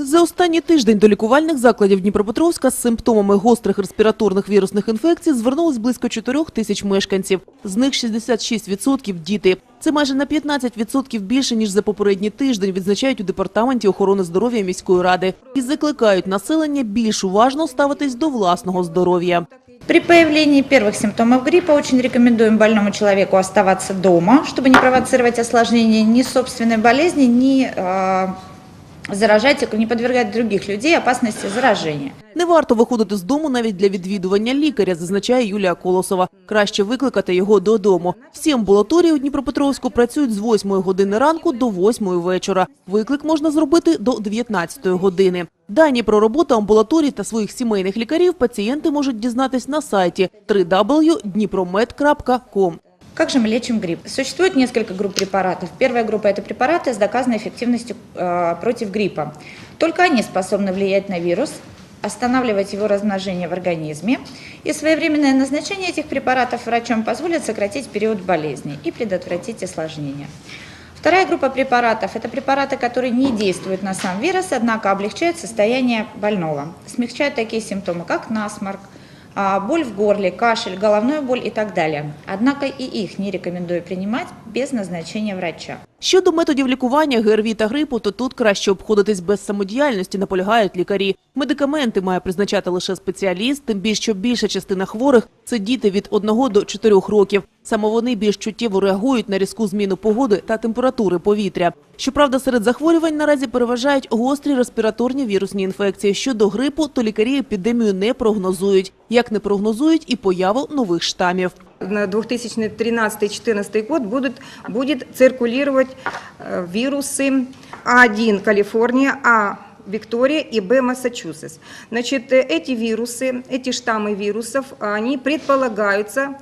За останній тиждень до лікувальних закладів Дніпропетровська з симптомами гострих респіраторних вірусних інфекцій звернулось близько 4 тисяч мешканців. З них 66% – діти. Це майже на 15% більше, ніж за попередній тиждень, відзначають у Департаменті охорони здоров'я міської ради. І закликають населення більш уважно ставитись до власного здоров'я. При появлении первых симптомов гриппа очень рекомендуем больному человеку оставаться дома, чтобы не провоцировать осложнения ни собственной болезни, ни э, заражать, не подвергать других людей опасности заражения. Не варто виходити з дому навіть для відвідування лікаря, зазначає Юлія Колосова. Краще викликати його додому. Всі амбулаторії у Дніпропетровську працюють з 8 години ранку до 8 вечора. Виклик можна зробити до 19 години. Дані про роботу амбулаторій та своїх сімейних лікарів пацієнти можуть дізнатись на сайті www.dnipromed.com. Как же мы лечим грипп? Существует несколько групп препаратов. Первая группа – это препараты с доказанной эффективностью э, против гриппа. Только они способны влиять на вирус, останавливать его размножение в организме, и своевременное назначение этих препаратов врачом позволит сократить период болезни и предотвратить осложнения. Вторая группа препаратов – это препараты, которые не действуют на сам вирус, однако облегчают состояние больного, смягчают такие симптомы, как насморк, боль в горле, кашель, головную боль и так далее. Однако и их не рекомендую принимать без назначения врача. Щодо методів лікування ГРВІ та грипу, то тут краще обходитись без самодіяльності, наполягають лікарі. Медикаменти має призначати лише спеціаліст, тим більше що більша частина хворих – це діти від 1 до 4 років. Саме вони більш чуттєво реагують на різку зміну погоди та температури повітря. Щоправда, серед захворювань наразі переважають гострі респіраторні вірусні інфекції. Щодо грипу, то лікарі епідемію не прогнозують. Як не прогнозують і появу нових штамів. на 2013-2014 год будут, будет циркулировать э, вирусы А1 Калифорния, А Виктория и Б Массачусетс. Значит, э, эти вирусы, эти штаммы вирусов, они предполагаются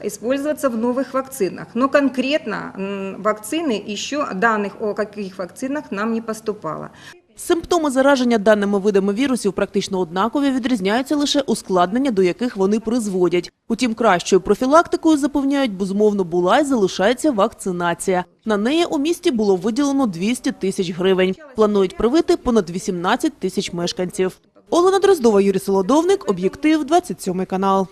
использоваться в новых вакцинах. Но конкретно м, вакцины, еще данных о каких вакцинах нам не поступало. Симптоми зараження даними видами вірусів практично однакові, відрізняються лише ускладнення, до яких вони призводять. Утім, кращою профілактикою, запевняють, безумовно була і залишається вакцинація. На неї у місті було виділено 200 тисяч гривень. Планують привити понад 18 тисяч мешканців. Олена Дроздова, Юрій Солодовник, Об'єктив, 27 канал.